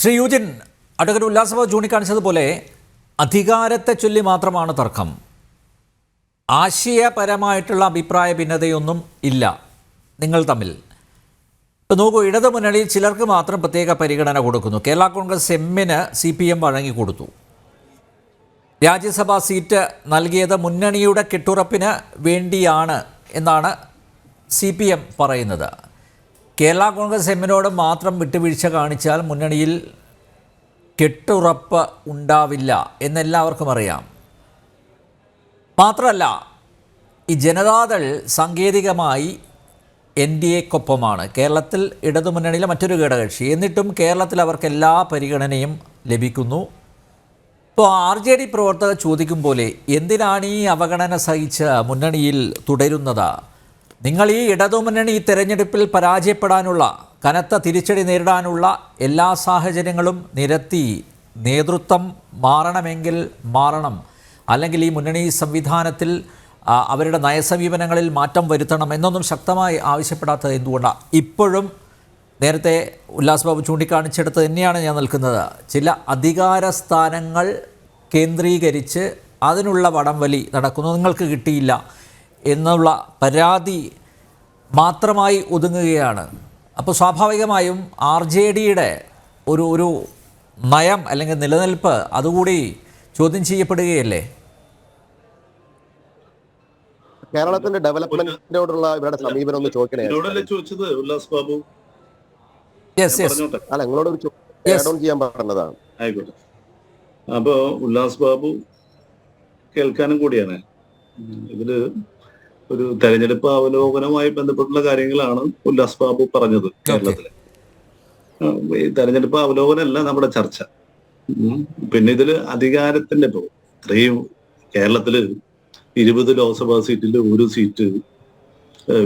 ശ്രീ യൂജിൻ advocate ഉല്ലാസഭ ചൂണ്ടിക്കാണിച്ചതുപോലെ അധികാരത്തെ ചൊല്ലി മാത്രമാണ് തർക്കം. ആശയപരമായിട്ടുള്ള അഭിപ്രായ ഭിന്നതയൊന്നും ഇല്ല നിങ്ങൾ തമ്മിൽ. ഇപ്പം നോക്കൂ ഇടതു മുന്നണിയിൽ ചിലർക്ക് മാത്രം പ്രത്യേക പരിഗണന കൊടുക്കുന്നു. കേരള കോൺഗ്രസ് എമ്മിന് സി പി എം വഴങ്ങിക്കൊടുത്തു രാജ്യസഭാ സീറ്റ് നൽകിയത് മുന്നണിയുടെ കെട്ടുറപ്പിന് വേണ്ടിയാണ് എന്നാണ് സി പി എം പറയുന്നത്. കേരള കോൺഗ്രസ് എമ്മിനോട് മാത്രം വിട്ടുവീഴ്ച കാണിച്ചാൽ മുന്നണിയിൽ കെട്ടുറപ്പ് ഉണ്ടാവില്ല എന്നെല്ലാവർക്കും അറിയാം. മാത്രമല്ല ഈ ജനതാദൾ സാങ്കേതികമായി എൻ ഡി എക്കൊപ്പമാണ്. കേരളത്തിൽ ഇടതുമുന്നണിയിലെ മറ്റൊരു ഘടകകക്ഷി. എന്നിട്ടും കേരളത്തിൽ അവർക്ക് എല്ലാ പരിഗണനയും ലഭിക്കുന്നു. ഇപ്പോൾ ആർ ജെ ഡി പ്രവർത്തകർ ചോദിക്കും പോലെ എന്തിനാണ് ഈ അവഗണന സഹിച്ച് മുന്നണിയിൽ തുടരുന്നത്? നിങ്ങൾ ഈ ഇടതുമുന്നണി ഈ തെരഞ്ഞെടുപ്പിൽ പരാജയപ്പെടാനുള്ള കനത്ത തിരിച്ചടി നേരിടാനുള്ള എല്ലാ സാഹചര്യങ്ങളും നിരത്തി നേതൃത്വം മാറണമെങ്കിൽ മാറണം. അല്ലെങ്കിൽ ഈ മുന്നണി സംവിധാനത്തിൽ അവരുടെ നയസമീപനങ്ങളിൽ മാറ്റം വരുത്തണം എന്നൊന്നും ശക്തമായി ആവശ്യപ്പെടാത്തത് എന്തുകൊണ്ടാണ് ഇപ്പോഴും നേരത്തെ ഉല്ലാസ് ബാബു ചൂണ്ടിക്കാണിച്ചെടുത്ത് തന്നെയാണ് ഞാൻ നിൽക്കുന്നത്. ചില അധികാര സ്ഥാനങ്ങൾ കേന്ദ്രീകരിച്ച് അതിനുള്ള വടംവലി നടക്കുന്നു. നിങ്ങൾക്ക് കിട്ടിയില്ല. എന്നുള്ള പരാതി മാത്രമായി ഒതുങ്ങുകയാണ്. അപ്പോൾ സ്വാഭാവികമായും ആർ ജെ ഡിയുടെ ഒരു ഒരു നയം അല്ലെങ്കിൽ നിലനിൽപ്പ് അതുകൂടി ചോദ്യം ചെയ്യപ്പെടുകയല്ലേ? കേരളത്തിന്റെ ഡെവലപ്മെന്റിനോടുള്ള ഇവരുടെ സമീപനം ഒന്ന് ചോദിക്കണേ. അല്ല നിങ്ങളോട് ഒരു Yes. ചെയ്യാൻ പറഞ്ഞതാണ്. അപ്പോ ഉല്ലാസ് ബാബു കേൾക്കാനും കൂടിയാണ്. ഇതിൽ ഒരു തെരഞ്ഞെടുപ്പ് അവലോകനവുമായി ബന്ധപ്പെട്ടുള്ള കാര്യങ്ങളാണ് ഉല്ലാസ് ബാബു പറഞ്ഞത് കേരളത്തിൽ. ഈ തെരഞ്ഞെടുപ്പ് അവലോകനമല്ല നമ്മുടെ ചർച്ച. പിന്നെ ഇതിൽ അധികാരത്തിന്റെ ഇപ്പോ ഇത്രയും കേരളത്തിൽ ഇരുപത് ലോക്സഭാ സീറ്റിൽ ഒരു സീറ്റ്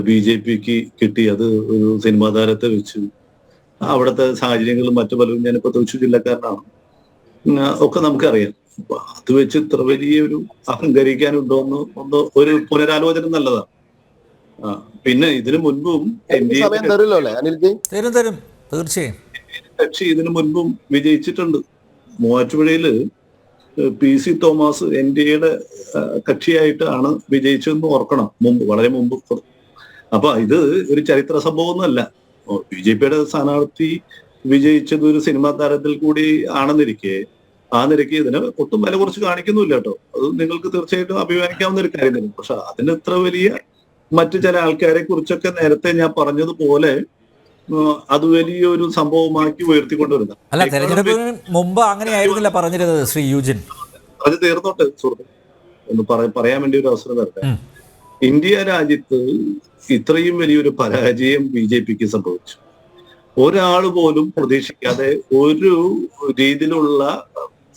ബി ജെ പിക്ക് കിട്ടി. അത് ഒരു സിനിമാ താരത്തെ വെച്ച്. അവിടുത്തെ സാഹചര്യങ്ങളും മറ്റു പലരും ഞാനിപ്പോ തൃശ്ശൂർ ജില്ലക്കാരനാണ്. ഒക്കെ നമുക്കറിയാം. അപ്പൊ അത് വെച്ച് ഇത്ര വലിയ ഒരു അഹങ്കരിക്കാനുണ്ടോ എന്ന് ഒന്ന് ഒരു പുനരാലോചന നല്ലതാണ്. ആ, പിന്നെ ഇതിനു മുൻപും തരും തരും. തീർച്ചയായും. കക്ഷി ഇതിനു മുൻപും വിജയിച്ചിട്ടുണ്ട്. മൂവാറ്റുപുഴയിൽ P C Thomas N D എയുടെ കക്ഷിയായിട്ടാണ് വിജയിച്ചതെന്ന് ഓർക്കണം. മുമ്പ് വളരെ മുമ്പ്. അപ്പൊ ഇത് ഒരു ചരിത്ര സംഭവമൊന്നുമല്ല. ബി ജെ പിയുടെ സ്ഥാനാർത്ഥി വിജയിച്ചത് ഒരു സിനിമാ താരത്തിൽ കൂടി ആണെന്നിരിക്കെ ആ നിരക്ക് ഇതിന് ഒട്ടും വില കുറച്ച് കാണിക്കുന്നില്ല കേട്ടോ. അത് നിങ്ങൾക്ക് തീർച്ചയായിട്ടും അഭിമാനിക്കാവുന്ന ഒരു കാര്യം തന്നെ. പക്ഷെ അതിന് ഇത്ര വലിയ മറ്റു ചില ആൾക്കാരെ കുറിച്ചൊക്കെ നേരത്തെ ഞാൻ പറഞ്ഞതുപോലെ അത് വലിയൊരു സംഭവമാക്കി ഉയർത്തിക്കൊണ്ടുവരുന്നത്. അല്ല തെരഞ്ഞെടുപ്പിന് മുമ്പ് അങ്ങനെയായിരുന്നില്ല പറഞ്ഞിരുന്നത് ശ്രീ യൂജിൻ. അത് തീർന്നോട്ടെ സുഹൃത്ത്. ഒന്ന് പറയാൻ വേണ്ടി ഒരു അവസരം തരട്ടെ. ഇന്ത്യ രാജ്യത്ത് ഇത്രയും വലിയൊരു പരാജയം ബി ജെ പിക്ക് സംഭവിച്ചു. ഒരാൾ പോലും പ്രതീക്ഷിക്കാതെ ഒരു രീതിയിലുള്ള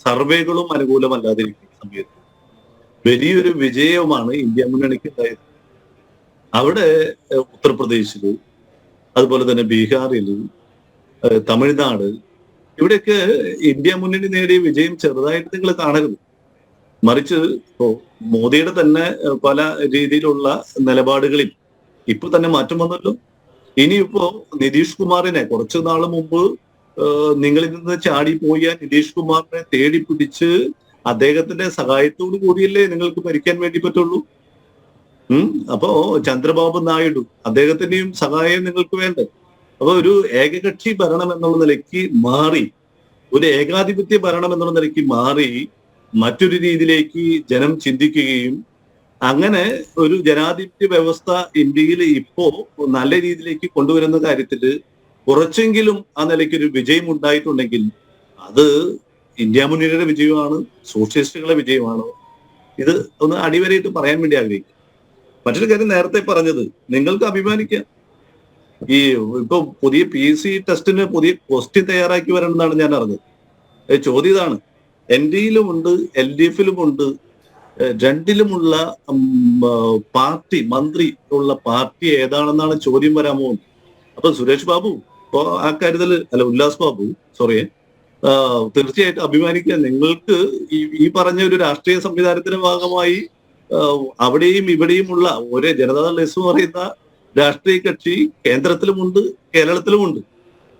സർവേകളും അനുകൂലമല്ലാതിരിക്കുന്ന സമയത്ത് വലിയൊരു വിജയമാണ് ഇന്ത്യ മുന്നണിക്ക് ഉണ്ടായത്. അവിടെ ഉത്തർപ്രദേശിൽ അതുപോലെ തന്നെ ബീഹാറിൽ തമിഴ്നാട് ഇവിടെയൊക്കെ ഇന്ത്യ മുന്നണി നേടിയ വിജയം ചെറുതായിട്ട് നിങ്ങൾ കാണരുത്. മറിച്ച് ഇപ്പോ മോദിയുടെ തന്നെ പല രീതിയിലുള്ള നിലപാടുകളിൽ ഇപ്പൊ തന്നെ മാറ്റം വന്നല്ലോ. ഇനിയിപ്പോ നിതീഷ് കുമാറിനെ കുറച്ചു നാൾ മുമ്പ് നിങ്ങളിൽ നിന്ന് ചാടിപ്പോയ നിതീഷ് കുമാറിനെ തേടി പിടിച്ച് അദ്ദേഹത്തിന്റെ സഹായത്തോടു കൂടിയല്ലേ നിങ്ങൾക്ക് ഭരിക്കാൻ വേണ്ടി പറ്റുള്ളൂ? ഉം? അപ്പോ ചന്ദ്രബാബു നായിഡു അദ്ദേഹത്തിന്റെയും സഹായം നിങ്ങൾക്ക് വേണ്ട? അപ്പൊ ഒരു ഏകകക്ഷി ഭരണം എന്നുള്ള നിലയ്ക്ക് മാറി ഒരു ഏകാധിപത്യ ഭരണം എന്നുള്ള നിലയ്ക്ക് മാറി മറ്റൊരു രീതിയിലേക്ക് ജനം ചിന്തിക്കുകയും അങ്ങനെ ഒരു ജനാധിപത്യ വ്യവസ്ഥ ഇന്ത്യയിൽ ഇപ്പോ നല്ല രീതിയിലേക്ക് കൊണ്ടുവരുന്ന കാര്യത്തിൽ കുറച്ചെങ്കിലും ആ നിലയ്ക്ക് ഒരു വിജയം ഉണ്ടായിട്ടുണ്ടെങ്കിൽ അത് ഇന്ത്യ മുന്നണിയുടെ വിജയമാണ് സോഷ്യലിസ്റ്റുകളുടെ വിജയമാണ്. ഇത് ഒന്ന് അടിവരയിട്ട് പറയാൻ വേണ്ടി ആഗ്രഹിക്കും മറ്റൊരു കാര്യം നേരത്തെ പറഞ്ഞത് നിങ്ങൾക്ക് അഭിമാനിക്കാം. ഈ ഇപ്പൊ പുതിയ പി സി ടെസ്റ്റിന് പുതിയ ക്വസ്റ്റ്യൻ തയ്യാറാക്കി വരണമെന്നാണ് ഞാൻ അറിഞ്ഞത്. ചോദ്യം ഇതാണ്. എൻ ഡിയിലുമുണ്ട് എൽ ഡി എഫിലും ഉണ്ട് രണ്ടിലുമുള്ള പാർട്ടി മന്ത്രി ഉള്ള പാർട്ടി ഏതാണെന്നാണ് ചോദ്യം വരാമോ അപ്പൊ സുരേഷ് ബാബു ഇപ്പൊ ആ കാര്യത്തിൽ അല്ല ഉല്ലാസ് ബാബു സോറി തീർച്ചയായിട്ടും അഭിമാനിക്കുക. നിങ്ങൾക്ക് ഈ ഈ പറഞ്ഞ ഒരു രാഷ്ട്രീയ സംവിധാനത്തിന്റെ ഭാഗമായി അവിടെയും ഇവിടെയുമുള്ള ഒരേ ജനതാദൾ എസ് എന്ന് പറയുന്ന രാഷ്ട്രീയ കക്ഷി കേന്ദ്രത്തിലുമുണ്ട് കേരളത്തിലുമുണ്ട്.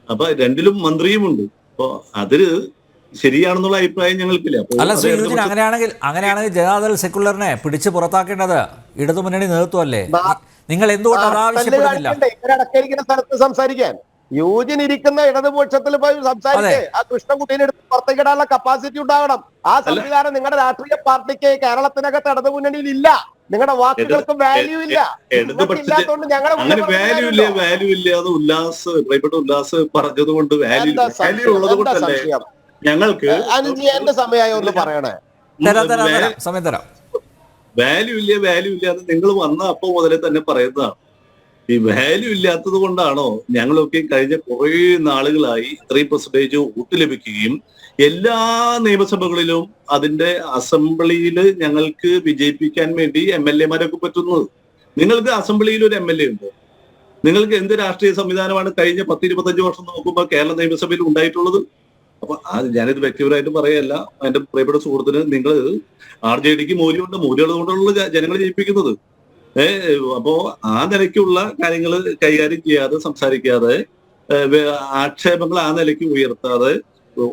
അപ്പൊ രണ്ടിലും മന്ത്രിയുമുണ്ട്. അപ്പൊ അതിൽ ശരിയാണെന്നുള്ള അഭിപ്രായം ഞങ്ങൾക്കില്ല. അല്ല ശ്രീ അങ്ങനെയാണെങ്കിൽ അങ്ങനെയാണെങ്കിൽ ജനതാദൾ സെക്കുലറിനെ പിടിച്ച് പുറത്താക്കേണ്ടത് ഇടതുമുന്നണി നേതൃത്വം അല്ലേ നിങ്ങൾ എന്തുകൊണ്ട് അതാവശ്യപ്പെടുന്നില്ല സംസാരിക്കാൻ. യൂജിൻ ഇരിക്കുന്ന ഇടതുപക്ഷത്തിൽ പോയി സംസാരിക്കേ. ആ കൃഷ്ണകുട്ടീനെ എടുത്ത് പുറത്തേക്കിടാനുള്ള കപ്പാസിറ്റി ഉണ്ടാകണം. ആ സംവിധാനം നിങ്ങളുടെ രാഷ്ട്രീയ പാർട്ടിക്ക് കേരളത്തിനകത്ത് ഇടതു മുന്നണിയിൽ ഇല്ല. നിങ്ങളുടെ വാക്കുകൾക്ക് വാല്യൂ ഇല്ല. ഇല്ലാത്തതുകൊണ്ട് ഞങ്ങളുടെ അങ്ങനെ വാല്യൂ ഇല്ല വാല്യൂ ഇല്ല അത് ഉല്ലാസ് പ്രിയപ്പെട്ട ഉല്ലാസ് പറഞ്ഞത് കൊണ്ട് വാല്യൂ എന്താ വാല്യൂ ഉള്ളത് സംശയം? എന്താ കൊണ്ടല്ലേ സംശയം? ഞങ്ങൾക്ക് എന്റെ സമയമായി ഒന്ന് പറയണേ. സമയം തരാം. വാല്യൂ ഇല്ല വാല്യൂ ഇല്ല നിങ്ങൾ വന്ന അപ്പൊ മുതലേ തന്നെ പറയുന്നതാണ്. ഈ വാല്യൂ ഇല്ലാത്തത് കൊണ്ടാണോ ഞങ്ങളൊക്കെ കഴിഞ്ഞ കുറേ നാളുകളായി ഇത്രയും പെർസെന്റേജ് വോട്ട് ലഭിക്കുകയും എല്ലാ നിയമസഭകളിലും അതിന്റെ അസംബ്ലിയിൽ ഞങ്ങൾക്ക് വിജയിപ്പിക്കാൻ വേണ്ടി എം എൽ എമാരൊക്കെ പറ്റുന്നത്. നിങ്ങൾക്ക് അസംബ്ലിയിൽ ഒരു എം എൽ എ ഉണ്ട്. നിങ്ങൾക്ക് എന്ത് രാഷ്ട്രീയ സംവിധാനമാണ് കഴിഞ്ഞ പത്ത് ഇരുപത്തഞ്ച് വർഷം നോക്കുമ്പോൾ കേരള നിയമസഭയിൽ ഉണ്ടായിട്ടുള്ളത്? അപ്പൊ അത് ഞാനിത് വ്യക്തിപരമായിട്ട് പറയല്ല. എന്റെ പ്രിയപ്പെട്ട സുഹൃത്തിന് നിങ്ങൾ ആർ ജെ ഡിക്ക് മൂല്യമുണ്ട്. മൂല്യമുള്ളത് കൊണ്ടുള്ള ജനങ്ങളെ ജയിപ്പിക്കുന്നത്. അപ്പോ ആ നിലയ്ക്കുള്ള കാര്യങ്ങൾ കൈകാര്യം ചെയ്യാതെ സംസാരിക്കാതെ ആക്ഷേപങ്ങൾ ആ നിലയ്ക്ക് ഉയർത്താതെ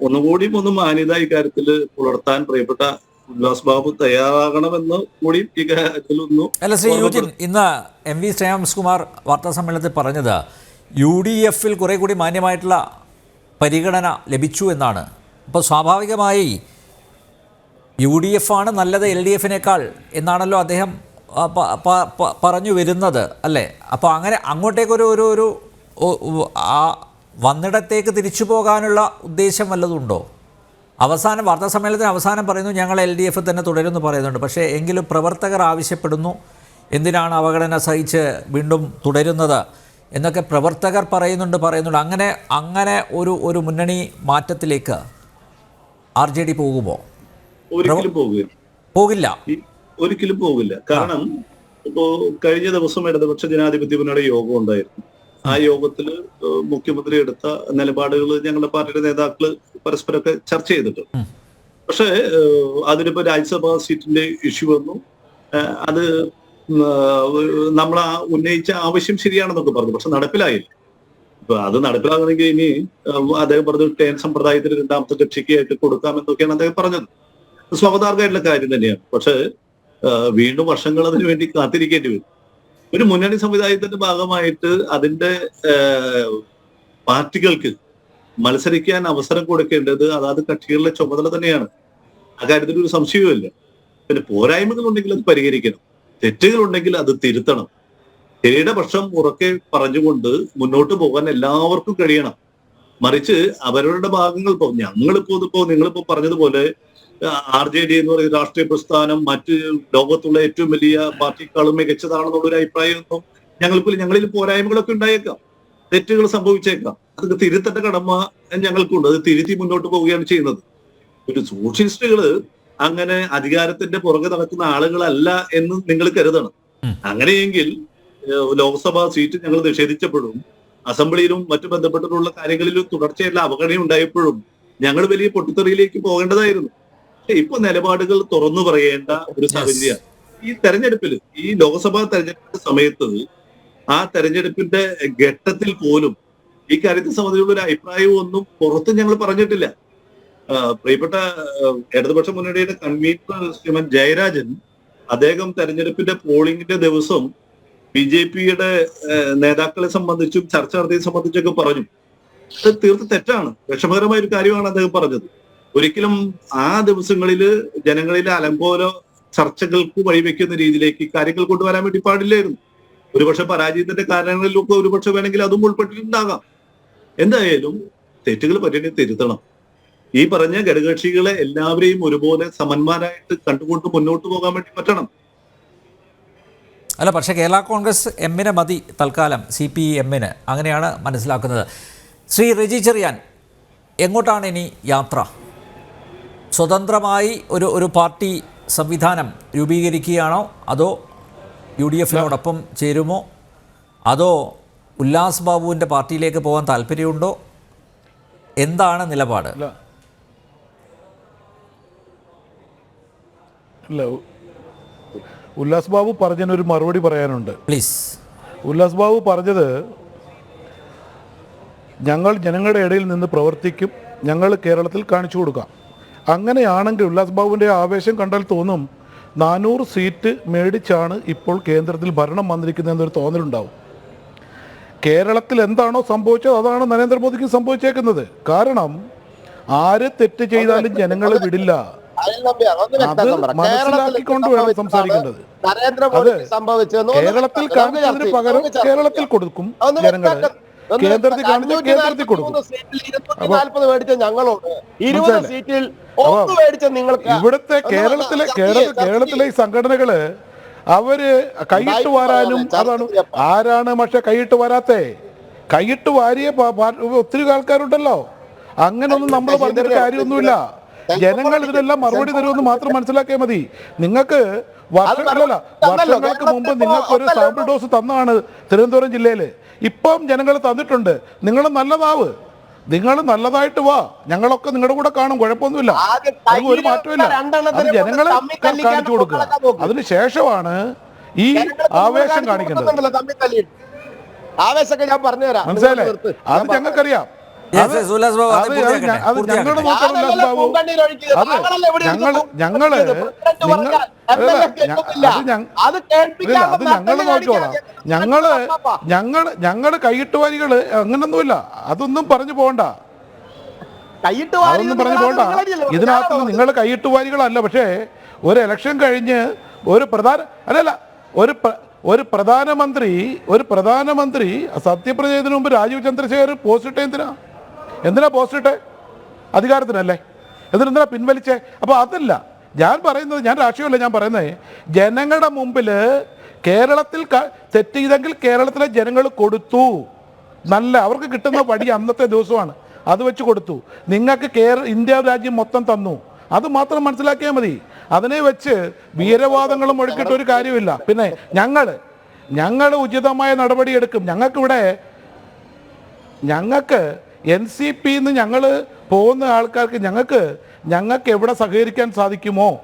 ഒന്നുകൂടി ഒന്ന് മാന്യത ഇക്കാര്യത്തിൽ പുലർത്താൻ പ്രിയപ്പെട്ട ഉല്ലാസ് ബാബു തയ്യാറാകണമെന്ന് കൂടി ഇക്കാര്യത്തിൽ ഒന്ന് അല്ല ശ്രീ യൂജിൻ ഇന്ന് എം വി ശ്രേയാംസ്കുമാർ വാർത്താ സമ്മേളനത്തിൽ പറഞ്ഞത് യു ഡി എഫിൽ കുറെ കൂടി മാന്യമായിട്ടുള്ള പരിഗണന ലഭിച്ചു എന്നാണ്. അപ്പോൾ സ്വാഭാവികമായി യു ഡി എഫ് ആണ് നല്ലത് എൽ ഡി എഫിനേക്കാൾ എന്നാണല്ലോ അദ്ദേഹം പറഞ്ഞു വരുന്നത് അല്ലേ? അപ്പോൾ അങ്ങനെ അങ്ങോട്ടേക്കൊരു ഒരു ഒരു ആ വന്നിടത്തേക്ക് തിരിച്ചു പോകാനുള്ള ഉദ്ദേശം വല്ലതുണ്ടോ അവസാനം വാർത്താ സമ്മേളനത്തിന് അവസാനം പറയുന്നു ഞങ്ങൾ എൽ ഡി എഫ് തന്നെ തുടരുമെന്ന് പറയുന്നുണ്ട്. പക്ഷേ എങ്കിലും പ്രവർത്തകർ ആവശ്യപ്പെടുന്നു എന്തിനാണ് അവഗണന സഹിച്ച് വീണ്ടും തുടരുന്നത് എന്നൊക്കെ പ്രവർത്തകർ പറയുന്നുണ്ട് പറയുന്നുണ്ട്. അങ്ങനെ അങ്ങനെ ഒരു ഒരു മുന്നണി മാറ്റത്തിലേക്ക് ആർ ജെ ഡി പോകുമോ? പോകില്ല ഒരിക്കലും പോകില്ല കാരണം ഇപ്പോ കഴിഞ്ഞ ദിവസം ഇടതുപക്ഷ ജനാധിപത്യ മുന്നണി യോഗം ഉണ്ടായിരുന്നു. ആ യോഗത്തിൽ മുഖ്യമന്ത്രി എടുത്ത നിലപാടുകൾ ഞങ്ങളുടെ പാർട്ടിയുടെ നേതാക്കൾ പരസ്പരമൊക്കെ ചർച്ച ചെയ്തിട്ടു പക്ഷെ അതിനിപ്പോ രാജ്യസഭാ സീറ്റിന്റെ ഇഷ്യൂ വന്നു. അത് നമ്മൾ ആ ഉന്നയിച്ച ആവശ്യം ശരിയാണെന്നൊക്കെ പറഞ്ഞു. പക്ഷെ നടപ്പിലായില്ല. ഇപ്പൊ അത് നടപ്പിലാകണമെങ്കിൽ ഇനി അദ്ദേഹം പറഞ്ഞു ടേൺ സമ്പ്രദായത്തിന് രണ്ടാമത്തെ കക്ഷിക്ക് ആയിട്ട് കൊടുക്കാമെന്നൊക്കെയാണ് അദ്ദേഹം പറഞ്ഞത്. സ്വാഗതാർഹമായിട്ടുള്ള കാര്യം തന്നെയാണ്. പക്ഷേ വീണ്ടും വർഷങ്ങൾ അതിനു വേണ്ടി കാത്തിരിക്കേണ്ടി വരും. ഒരു മുന്നണി സംവിധാനത്തിന്റെ ഭാഗമായിട്ട് അതിന്റെ പാർട്ടികൾക്ക് മത്സരിക്കാൻ അവസരം കൊടുക്കേണ്ടത് അതാത് കക്ഷികളുടെ ചുമതല തന്നെയാണ്. ആ കാര്യത്തിൽ ഒരു സംശയവുമില്ല. പിന്നെ പോരായ്മകൾ ഉണ്ടെങ്കിൽ അത് പരിഹരിക്കണം. തെറ്റുകൾ ഉണ്ടെങ്കിൽ അത് തിരുത്തണം. ശരിയുടെ പക്ഷം ഉറക്കെ പറഞ്ഞുകൊണ്ട് മുന്നോട്ട് പോകാൻ എല്ലാവർക്കും കഴിയണം. മറിച്ച് അവരുടെ ഭാഗങ്ങൾ ഇപ്പോ ഞങ്ങളിപ്പോ ഇതിപ്പോ നിങ്ങളിപ്പോ പറഞ്ഞതുപോലെ ആർ ജെ ഡി എന്ന് പറയുന്ന രാഷ്ട്രീയ പ്രസ്ഥാനം മറ്റ് ലോകത്തുള്ള ഏറ്റവും വലിയ പാർട്ടിക്കാളും മികച്ചതാണെന്നുള്ള ഒരു അഭിപ്രായമൊന്നും ഞങ്ങൾക്കുള്ള ഞങ്ങളിൽ പോരായ്മകളൊക്കെ ഉണ്ടായേക്കാം. തെറ്റുകൾ സംഭവിച്ചേക്കാം. അതൊക്കെ തിരുത്തേണ്ട കടമ ഞങ്ങൾക്കുണ്ട്. അത് തിരുത്തി മുന്നോട്ട് പോവുകയാണ് ചെയ്യുന്നത്. ഒരു സോഷ്യലിസ്റ്റുകൾ അങ്ങനെ അധികാരത്തിന്റെ പുറകെ നടക്കുന്ന ആളുകളല്ല എന്ന് നിങ്ങൾ കരുതണം. അങ്ങനെയെങ്കിൽ ലോക്സഭാ സീറ്റ് ഞങ്ങൾ നിഷേധിച്ചപ്പോഴും അസംബ്ലിയിലും മറ്റു ബന്ധപ്പെട്ടിട്ടുള്ള കാര്യങ്ങളിലും തുടർച്ചയല്ല അവഗണന ഉണ്ടായപ്പോഴും ഞങ്ങൾ വലിയ പൊട്ടിത്തെറിയിലേക്ക് പോകേണ്ടതായിരുന്നു. പക്ഷേ ഇപ്പൊ നിലപാടുകൾ തുറന്നു പറയേണ്ട ഒരു സാഹചര്യമാണ്. ഈ തെരഞ്ഞെടുപ്പിൽ ഈ ലോക്സഭാ തെരഞ്ഞെടുപ്പിന്റെ സമയത്ത് ആ തെരഞ്ഞെടുപ്പിന്റെ ഘട്ടത്തിൽ പോലും ഈ കാര്യത്തെ സംബന്ധിച്ചുള്ള ഒരു അഭിപ്രായവും ഒന്നും പുറത്ത് ഞങ്ങൾ പറഞ്ഞിട്ടില്ല. പ്രിയപ്പെട്ട ഇടതുപക്ഷ മുന്നണിയുടെ കൺവീനർ ശ്രീമൻ ജയരാജൻ അദ്ദേഹം തെരഞ്ഞെടുപ്പിന്റെ പോളിംഗിന്റെ ദിവസം ബി ജെ പിയുടെ നേതാക്കളെ സംബന്ധിച്ചും ചർച്ച നടത്തിയെ സംബന്ധിച്ചൊക്കെ പറഞ്ഞു. അത് തീർത്ത് തെറ്റാണ്. വിഷമകരമായ ഒരു കാര്യമാണ് അദ്ദേഹം പറഞ്ഞത്. ഒരിക്കലും ആ ദിവസങ്ങളിൽ ജനങ്ങളിലെ അലങ്കോല ചർച്ചകൾക്ക് വഴിവെക്കുന്ന രീതിയിലേക്ക് കാര്യങ്ങൾ കൊണ്ടുവരാൻ വേണ്ടി പാടില്ലായിരുന്നു. ഒരുപക്ഷെ പരാജയത്തിന്റെ കാരണങ്ങളിലൊക്കെ ഒരുപക്ഷെ വേണമെങ്കിൽ അതും ഉൾപ്പെട്ടിട്ടുണ്ടാകാം. എന്തായാലും തെറ്റുകൾ പറ്റി തിരുത്തണം. ഈ പറഞ്ഞ ഘടകകക്ഷികളെ എല്ലാവരെയും ഒരുപോലെ സമന്മാരായിട്ട് കണ്ടുകൊണ്ട് മുന്നോട്ട് പോകാൻ വേണ്ടി പറ്റണം. അല്ല പക്ഷേ കേരള കോൺഗ്രസ് എമ്മിന് മതി തൽക്കാലം സി പി എമ്മിന്. അങ്ങനെയാണ് മനസ്സിലാക്കുന്നത്. ശ്രീ റെജി ചെറിയാൻ എങ്ങോട്ടാണ് ഇനി യാത്ര? സ്വതന്ത്രമായി ഒരു ഒരു പാർട്ടി സംവിധാനം രൂപീകരിക്കുകയാണോ? അതോ യു ഡി എഫിനോടൊപ്പം ചേരുമോ? അതോ ഉല്ലാസ് ബാബുവിന്റെ പാർട്ടിയിലേക്ക് പോകാൻ താല്പര്യമുണ്ടോ? എന്താണ് നിലപാട്? ഇല്ല. ഉല്ലാസ് ബാബു പറഞ്ഞതിനൊരു മറുപടി പറയാനുണ്ട്. പ്ലീസ് ഉല്ലാസ് ബാബു പറഞ്ഞത് ഞങ്ങൾ ജനങ്ങളുടെ ഇടയിൽ നിന്ന് പ്രവർത്തിക്കും ഞങ്ങൾ കേരളത്തിൽ കാണിച്ചു കൊടുക്കാം. അങ്ങനെയാണെങ്കിൽ ഉല്ലാസ് ബാബുവിന്റെ ആവേശം കണ്ടാൽ തോന്നും നാനൂറ് സീറ്റ് മേടിച്ചാണ് ഇപ്പോൾ കേന്ദ്രത്തിൽ ഭരണം വന്നിരിക്കുന്നതെന്നൊരു തോന്നലുണ്ടാവും കേരളത്തിൽ എന്താണോ സംഭവിച്ചത് അതാണ് നരേന്ദ്രമോദിക്ക് സംഭവിച്ചേക്കുന്നത് കാരണം ആര് തെറ്റ് ചെയ്താലും ജനങ്ങളെ വിടില്ല അത്. മനസ്സിലാക്കിക്കൊണ്ട് വേണം സംസാരിക്കേണ്ടത്. അത് കേരളത്തിൽ വ്യക്തമാക്ക്. കാണിച്ചതിന് പകരം കേരളത്തിൽ കൊടുക്കും. ഒന്ന് കേന്ദ്രത്തിൽ കാണിച്ച കേന്ദ്രത്തിൽ കൊടുക്കും. 543 240 മേടിച്ച ഞങ്ങളോട് ഇരുപത് സീറ്റിൽ ഒന്ന് മേടിച്ച നിങ്ങൾക്ക് ഇവിടുത്തെ കേരളത്തിലെ കേരള കേരളത്തിലെ ഈ സംഘടനകൾ അവർ കൈയിട്ട് വാരാനും അതാണ് ആരാണ് പക്ഷെ കൈയിട്ട് വരാത്തെ? കൈയിട്ട് വാരിയ ഒത്തിരി ആൾക്കാരുണ്ടല്ലോ. അങ്ങനൊന്നും നമ്മൾ പറഞ്ഞിട്ട് കാര്യമൊന്നുമില്ല. ജനങ്ങൾ ഇതിനെല്ലാം മറുപടി തരുമെന്ന് മാത്രം മനസ്സിലാക്കിയാൽ മതി. നിങ്ങൾക്ക് വർഷങ്ങളല്ല. വർഷങ്ങൾക്ക് മുമ്പ് നിങ്ങൾക്ക് ഒരു സാമ്പിൾ ഡോസ് തന്നാണ് തിരുവനന്തപുരം ജില്ലയിൽ. ഇപ്പം ജനങ്ങൾ തന്നിട്ടുണ്ട്. നിങ്ങൾ നല്ലതാവ്. നിങ്ങൾ നല്ലതായിട്ട് വാ. ഞങ്ങളൊക്കെ നിങ്ങളുടെ കൂടെ കാണും. കുഴപ്പമൊന്നുമില്ല. ഒരു മാറ്റമില്ല അത് ജനങ്ങളെ കാണിച്ചു കൊടുക്കുക. അതിനുശേഷമാണ് ശേഷമാണ് ഈ ആവേശം കാണിക്കുന്നത്. ആവേശമൊക്കെ ഞാൻ പറഞ്ഞുതരാം. മനസ്സിലായില്ലേ? അത് ഞങ്ങൾക്കറിയാം. Yes, അത് ഞങ്ങൾ ഞങ്ങൾ നോക്കിക്കോളാം. ഞങ്ങൾ. ഞങ്ങൾ ഞങ്ങൾ കൈയിട്ടുവാരികൾ അങ്ങനൊന്നുമില്ല. അതൊന്നും പറഞ്ഞു പോണ്ട. അതൊന്നും പറഞ്ഞു പോണ്ട? ഇതിനകത്ത് നിങ്ങൾ കൈയിട്ടുവാരികളല്ല പക്ഷേ ഒരു ഇലക്ഷൻ കഴിഞ്ഞ് ഒരു പ്രധാന അല്ലല്ല ഒരു ഒരു പ്രധാനമന്ത്രി ഒരു പ്രധാനമന്ത്രി സത്യപ്രജയത്തിന് മുമ്പ് രാജീവ് ചന്ദ്രശേഖർ പോസ്റ്റ് ഇട്ടേ എന്തിനാ? എന്തിനാ പോസ്റ്റ് ഇട്ടേ? അധികാരത്തിനല്ലേ? എന്നിട്ട് എന്തിനാ പിൻവലിച്ചേ? അപ്പോൾ അതല്ല ഞാൻ പറയുന്നത് ഞാൻ രാഷ്ട്രീയമല്ല ഞാൻ പറയുന്നത് ജനങ്ങളുടെ മുമ്പിൽ കേരളത്തിൽ തെറ്റ് ചെയ്തെങ്കിൽ കേരളത്തിലെ ജനങ്ങൾ കൊടുത്തു. നല്ല അവർക്ക് കിട്ടുന്ന പടി അന്നത്തെ ദിവസമാണ്. അത് വെച്ച് കൊടുത്തു. നിങ്ങൾക്ക് കേര ഇന്ത്യ രാജ്യം മൊത്തം തന്നു. അത് മാത്രം മനസ്സിലാക്കിയാൽ മതി. അതിനെ വെച്ച് വീരവാദങ്ങളും ഒഴുക്കിട്ട് ഒരു കാര്യമില്ല. പിന്നെ ഞങ്ങൾ ഞങ്ങൾ ഉചിതമായ നടപടിയെടുക്കും. ഞങ്ങൾക്കിവിടെ ഞങ്ങൾക്ക് എൻ സി പിന്ന് ഞങ്ങൾ പോകുന്ന ആൾക്കാർക്ക് ഞങ്ങൾക്ക് ഞങ്ങൾക്ക് എവിടെ സഹകരിക്കാൻ സാധിക്കുമോ?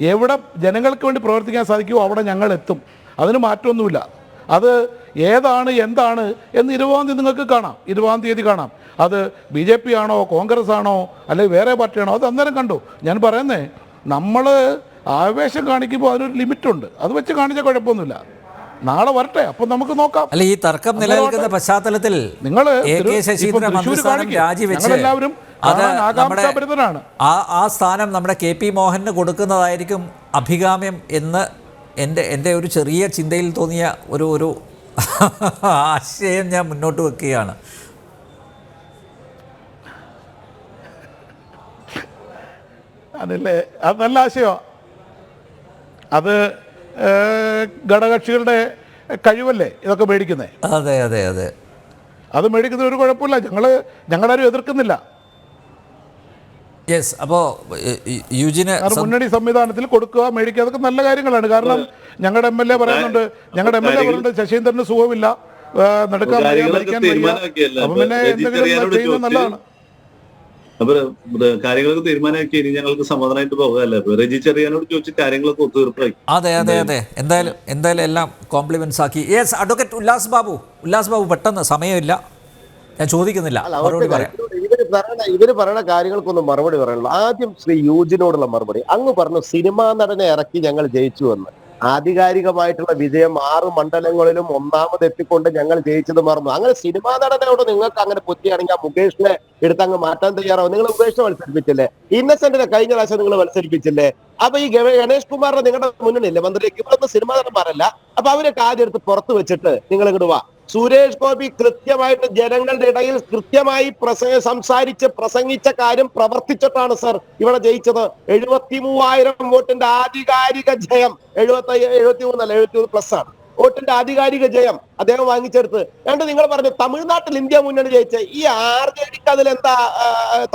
എവിടെ ജനങ്ങൾക്ക് വേണ്ടി പ്രവർത്തിക്കാൻ സാധിക്കുമോ? അവിടെ ഞങ്ങൾ എത്തും അതിന് മാറ്റമൊന്നുമില്ല. അത് ഏതാണ് എന്താണ് എന്ന് ഇരുപതാം തീയതി നിങ്ങൾക്ക് കാണാം. ഇരുപതാം തീയതി കാണാം. അത് ബി ജെ പി ആണോ കോൺഗ്രസ് ആണോ അല്ലെങ്കിൽ വേറെ പാർട്ടിയാണോ അത് അന്നേരം കണ്ടു. ഞാൻ പറയുന്നേ നമ്മൾ ആവേശം കാണിക്കുമ്പോൾ അതിനൊരു ലിമിറ്റുണ്ട്. അത് വെച്ച് കാണിച്ചാൽ കുഴപ്പമൊന്നുമില്ല. നാളെ വരട്ടെ അപ്പൊ നമുക്ക് നോക്കാം. അല്ല ഈ തർക്കം നിലനിൽക്കുന്ന പശ്ചാത്തലത്തിൽ നിങ്ങൾ രാജിവെച്ച് അത് നമ്മുടെ ആ ആ സ്ഥാനം നമ്മുടെ കെ പി മോഹന് കൊടുക്കുന്നതായിരിക്കും അഭികാമ്യം എന്ന് എന്റെ എന്റെ ഒരു ചെറിയ ചിന്തയിൽ തോന്നിയ ഒരു ഒരു ആശയം ഞാൻ മുന്നോട്ട് വെക്കുകയാണ്. അതല്ലേ? അത് നല്ല ആശയമാണ് അത് ഘടകകക്ഷികളുടെ കഴിവല്ലേ ഇതൊക്കെ മേടിക്കുന്നത് അതെ അതെ അതെ. അത് മേടിക്കുന്നത് ഒരു കുഴപ്പമില്ല. ഞങ്ങൾ ഞങ്ങളാരും എതിർക്കുന്നില്ല. യെസ് അപ്പോൾ യുജിന് മുന്നണി സംവിധാനത്തിൽ കൊടുക്കുക മേടിക്കുക അതൊക്കെ നല്ല കാര്യങ്ങളാണ്. കാരണം ഞങ്ങളുടെ എം എൽ എ പറയുന്നുണ്ട് ഞങ്ങളുടെ എം എൽ എ പറയുന്നുണ്ട് ശശീന്ദ്രന് സുഖമില്ല നടക്കാൻ വയ്യ, കാര്യങ്ങളൊക്കെ ഭരിക്കാൻ വയ്യ. തീരുമാനമാക്കിയല്ലോ. അപ്പം പിന്നെ എന്തെങ്കിലും ചെയ്യുന്നത് നല്ലതാണ്. അപ്പൊ കാര്യങ്ങളൊക്കെ തീരുമാനമാക്കി ഇനി ഞങ്ങൾക്ക് സമാധാനമായിട്ട് പോകാല്ലേ? അപ്പൊ രജി ചെറിയാനോട് ചോദിച്ച് കാര്യങ്ങളൊക്കെ ഒത്തുതീർപ്പായി അതെ അതെ അതെ. എന്തായാലും എന്തായാലും എല്ലാം കോംപ്ലിമെന്റ്സ് ആക്കി. Yes advocate Ullas Babu. Ullas Babu പെട്ടെന്ന് സമയമില്ല. ഞാൻ ചോദിക്കുന്നില്ല. അവരോട് പറയാം. ഇവർ പറയണ ഇവർ പറയണ കാര്യങ്ങൾക്കൊന്നും മറുപടി പറയാനുള്ളൂ ആദ്യം ശ്രീ യൂജിനോടുള്ള മറുപടി. അങ്ങ് പറഞ്ഞു സിനിമാ നടനെ ഇറക്കി ഞങ്ങൾ ജയിച്ചു എന്ന് ആധികാരികമായിട്ടുള്ള വിജയം ആറ് മണ്ഡലങ്ങളിലും ഒന്നാമത് എത്തിക്കൊണ്ട് ഞങ്ങൾ ജയിച്ചത് മറന്നു. അങ്ങനെ സിനിമാ നടനോട് നിങ്ങൾക്ക് അങ്ങനെ പൊത്തിയാണെങ്കിൽ ആ മുകേഷിനെ എടുത്തങ്ങ് മാറ്റാൻ തയ്യാറാവും. നിങ്ങൾ മുകേഷിനെ മത്സരിപ്പിച്ചില്ലേ? ഇന്നസെന്റിനെ കഴിഞ്ഞ പ്രാവശ്യം നിങ്ങൾ മത്സരിപ്പിച്ചില്ലേ? അപ്പൊ ഈ ഗണേഷ് കുമാറിനെ നിങ്ങളുടെ മുന്നണിയില്ലേ മന്ത്രിക്ക് ഇവരൊന്നും സിനിമാ നടന്മാരല്ല. അപ്പൊ അവരൊക്കെ ആദ്യം എടുത്ത് പുറത്ത് വെച്ചിട്ട് നിങ്ങൾ ഇങ്ങോട്ട് വാ. സുരേഷ് ഗോപി കൃത്യമായിട്ട് ജനങ്ങളുടെ ഇടയിൽ കൃത്യമായി പ്രസംഗ സംസാരിച്ച് പ്രസംഗിച്ച കാര്യം പ്രവർത്തിച്ചിട്ടാണ് സർ ഇവിടെ ജയിച്ചത്. എഴുപത്തി മൂവായിരം വോട്ടിന്റെ ആധികാരിക ജയം. എഴുപത്തി എഴുപത്തി മൂന്നല്ല എഴുപത്തി മൂന്ന് പ്ലസ് ആണ്. വോട്ടിന്റെ ആധികാരിക ജയം അദ്ദേഹം വാങ്ങിച്ചെടുത്ത്. രണ്ട് നിങ്ങൾ പറഞ്ഞു തമിഴ്നാട്ടിൽ ഇന്ത്യ മുന്നണി ജയിച്ച. ഈ ആർ ജെ ഡിക്ക് അതിലെന്താ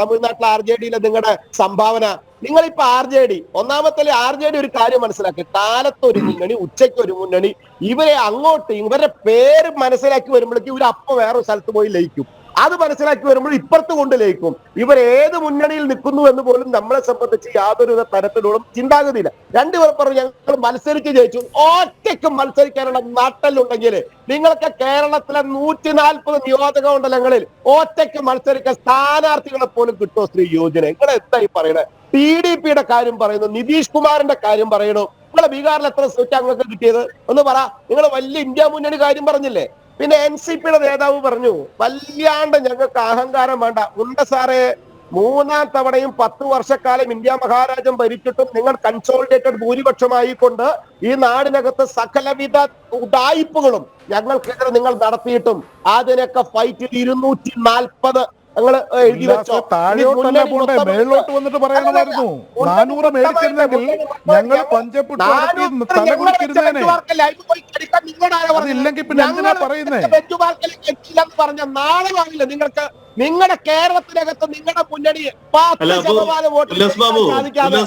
തമിഴ്നാട്ടിലെ ആർ ജെ ഡിയിലെ നിങ്ങളുടെ സംഭാവന? നിങ്ങളിപ്പോ ആർ ജെ ഡി ഒന്നാമത്തെ ആർ ജെ ഡി ഒരു കാര്യം മനസ്സിലാക്കി. കാലത്ത് ഒരു മുന്നണി ഉച്ചയ്ക്ക് ഒരു മുന്നണി ഇവരെ അങ്ങോട്ട് ഇവരുടെ പേര് മനസ്സിലാക്കി വരുമ്പോഴേക്കും ഇവർ അപ്പൊ വേറെ സ്ഥലത്ത് പോയി ലയിക്കും. അത് മനസ്സിലാക്കി വരുമ്പോൾ ഇപ്പുറത്ത് കൊണ്ട് ലയിക്കും. ഇവർ ഏത് മുന്നണിയിൽ നിൽക്കുന്നു എന്ന് പോലും നമ്മളെ സംബന്ധിച്ച് യാതൊരു തരത്തിലുള്ള ചിന്താഗതിയില്ല. രണ്ടുപേർ പറഞ്ഞു ഞങ്ങൾ മത്സരിച്ച് ജയിച്ചു. ഒറ്റയ്ക്ക് മത്സരിക്കാനുള്ള നട്ടലുണ്ടെങ്കിൽ നിങ്ങൾക്ക് കേരളത്തിലെ നൂറ്റി നാൽപ്പത് നിയോജക മണ്ഡലങ്ങളിൽ ഒറ്റയ്ക്ക് മത്സരിക്കാൻ സ്ഥാനാർത്ഥികളെ പോലും കിട്ടുമോ സ്ത്രീ യോജന? നിങ്ങൾ എന്തായി പറയണേ ടി ഡി പിയുടെ കാര്യം പറയുന്നു നിതീഷ് കുമാറിന്റെ കാര്യം പറയണു നിങ്ങളെ ബീഹാറിൽ എത്ര സീറ്റ് അങ്ങക്ക് കിട്ടിയത്? ഒന്ന് പറ. നിങ്ങൾ വലിയ ഇന്ത്യ മുന്നണി കാര്യം പറഞ്ഞില്ലേ? പിന്നെ എൻ സി പിയുടെ നേതാവ് പറഞ്ഞു വല്ലാണ്ട് ഞങ്ങൾക്ക് അഹങ്കാരം വേണ്ട. ഉണ്ട സാറേ മൂന്നാം തവണയും പത്ത് വർഷക്കാലം ഇന്ത്യ മഹാരാജം ഭരിച്ചിട്ടും നിങ്ങൾ കൺസോളിഡേറ്റഡ് ഭൂരിപക്ഷമായിക്കൊണ്ട് ഈ നാടിനകത്ത് സകലവിധ ഉടായിപ്പുകളും ഞങ്ങൾക്കെതിരെ നിങ്ങൾ നടത്തിയിട്ടും. അതിനൊക്കെ ഫൈറ്റ് ഇരുന്നൂറ്റി നാൽപ്പത് നിങ്ങൾ എഴുതി വെച്ചോ. മേളിലോട്ട് വന്നിട്ട് പറയണമായിരുന്നു നാനൂറ് മേടിച്ചിരുന്നെങ്കിൽ ഞങ്ങൾ തലകുറിച്ചിരുന്നേനെ അതില്ലെങ്കിൽ പിന്നെ പറയുന്നേ? പറഞ്ഞ നാളെ വാങ്ങില്ല നിങ്ങൾക്ക്. നിങ്ങളുടെ കേരളത്തിനകത്ത് നിങ്ങളുടെ മുന്നണി പത്ത് ശതമാനം വോട്ട് സാധിക്കാതെ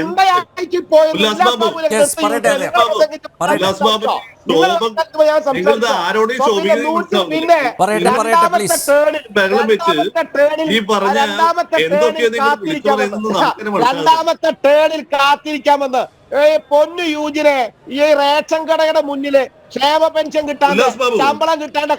ഉണ്ടയാക്കി പോയത് രണ്ടാമത്തെ ടേണിൽ കാത്തിരിക്കാമെന്ന് പൊന്നു യൂജിനെ ഈ റേഷൻ കടയുടെ മുന്നിൽ ക്ഷേമ പെൻഷൻ ബാബു. ശമ്പളം കിട്ടാണ്ട്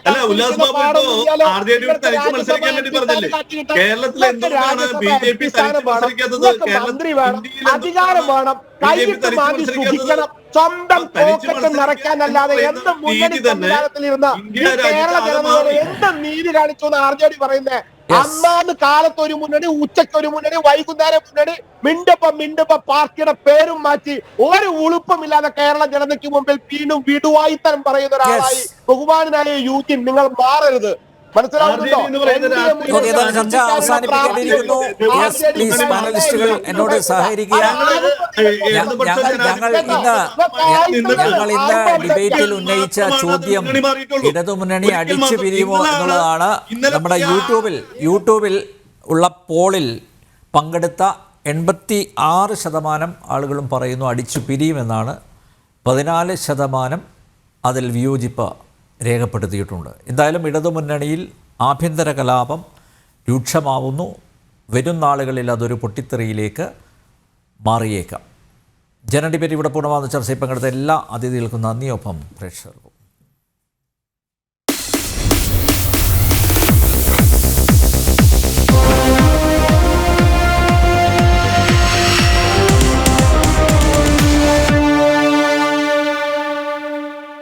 മന്ത്രി വേണം. അധികാരം വേണം. കൈയിട്ട് മാറ്റി സൂക്ഷിക്കണം. സ്വന്തം പോക്കറ്റ് നിറയ്ക്കാനല്ലാതെ എന്ത് മുന്നണി രീതി സംവിധാനത്തിൽ ഇരുന്ന ഈ കേരള ജനതയോട് എന്ത് നീതി കാണിച്ചു എന്ന് ആർ ജെ ഡി പറയുന്നേ. അന്നാന്ന് കാലത്ത് ഒരു മുന്നണി ഉച്ചയ്ക്ക് ഒരു മുന്നണി വൈകുന്നേരം മുന്നണി മിണ്ടപ്പ മിണ്ടപ്പ പാർട്ടിയുടെ പേരും മാറ്റി ഒരു ഉളുപ്പമില്ലാതെ കേരള ജനതയ്ക്ക് മുമ്പിൽ വീണ്ടും വിടുവായിത്തരം പറയുന്ന ഒരാളായി ബഹുമാനായ യൂത്തിൻ നിങ്ങൾ മാറരുത്. ഏതായാലും ചർച്ച അവസാനിപ്പിക്കേണ്ടിയിരിക്കുന്നു യെസ് പ്ലീസ് പാനലിസ്റ്റുകൾ എന്നോട് സഹകരിക്കുക. ഞങ്ങൾ ഞങ്ങൾ ഇന്ന് ഞങ്ങൾ ഇന്ന് ഡിബേറ്റിൽ ഉന്നയിച്ച ചോദ്യം ഇടതുമുന്നണി അടിച്ചു പിരിയുമോ എന്നുള്ളതാണ് നമ്മുടെ യൂട്യൂബിൽ യൂട്യൂബിൽ ഉള്ള പോളിൽ പങ്കെടുത്ത എൺപത്തി ആറ് ശതമാനം ആളുകളും പറയുന്നു അടിച്ചു പിരിയുമെന്നാണ്. പതിനാല് ശതമാനം അതിൽ വിയോജിപ്പ് രേഖപ്പെടുത്തിയിട്ടുണ്ട്. എന്തായാലും ഇടതുമുന്നണിയിൽ ആഭ്യന്തര കലാപം രൂക്ഷമാവുന്നു. വരും നാളുകളിൽ അതൊരു പൊട്ടിത്തെറിയിലേക്ക് മാറിയേക്കാം. ജനഡിബേറ്റ് ഇവിടെ പൂർണമാകുന്ന ചർച്ചയിൽ പങ്കെടുത്ത എല്ലാ അതിഥികൾക്കും നന്ദിയൊപ്പം പ്രേക്ഷകർക്കും.